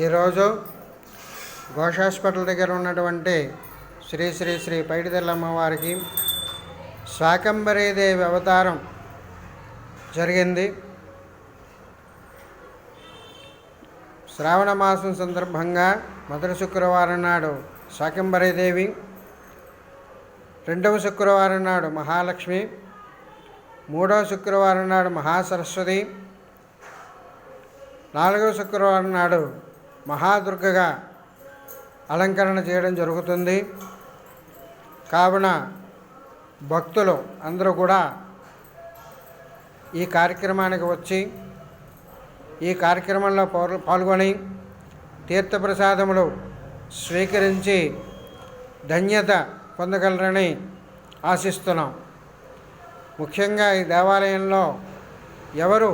ఈరోజు ఘోష్ హాస్పిటల్ దగ్గర ఉన్నటువంటి శ్రీ శ్రీ శ్రీ పైడితల్లమ్మ వారికి శాకంబరీదేవి అవతారం జరిగింది. శ్రావణ మాసం సందర్భంగా మొదటి శుక్రవారం నాడు శాకంబరీదేవి రెండవ శుక్రవారం నాడు మహాలక్ష్మి మూడవ శుక్రవారం నాడు మహాసరస్వతి నాలుగవ శుక్రవారం నాడు మహాదుర్గగా అలంకరణ చేయడం జరుగుతుంది. కావున భక్తులు అందరూ కూడా ఈ కార్యక్రమానికి వచ్చి ఈ కార్యక్రమంలో పాల్గొని తీర్థప్రసాదములు స్వీకరించి ధన్యత పొందగలరని ఆశిస్తున్నాం. ముఖ్యంగా ఈ దేవాలయంలో ఎవరు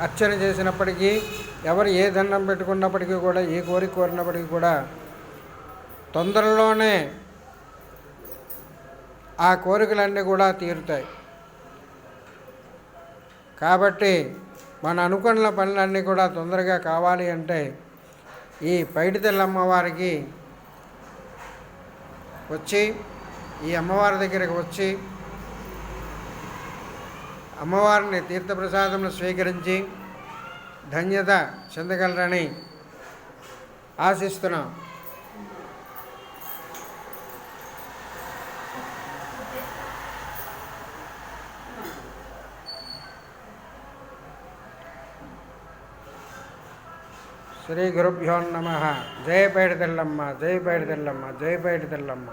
అర్చన చేసినప్పటికీ ఎవరు ఏ దండం పెట్టుకున్నప్పటికీ కూడా ఏ కోరిక కోరినప్పటికీ కూడా తొందరలోనే ఆ కోరికలన్నీ కూడా తీరుతాయి. కాబట్టి మన అనుకున్న పనులన్నీ కూడా తొందరగా కావాలి అంటే ఈ పైడితల్లి అమ్మవారికి వచ్చి ఈ అమ్మవారి దగ్గరికి వచ్చి అమ్మవారిని తీర్థప్రసాదములు స్వీకరించి ధన్యత చెందగలరని ఆశిస్తున్నాం. శ్రీ గురుభ్యో నమ. జయ తెల్లమ్మ జయ తెల్లమ్మ జయ తెల్లమ్మ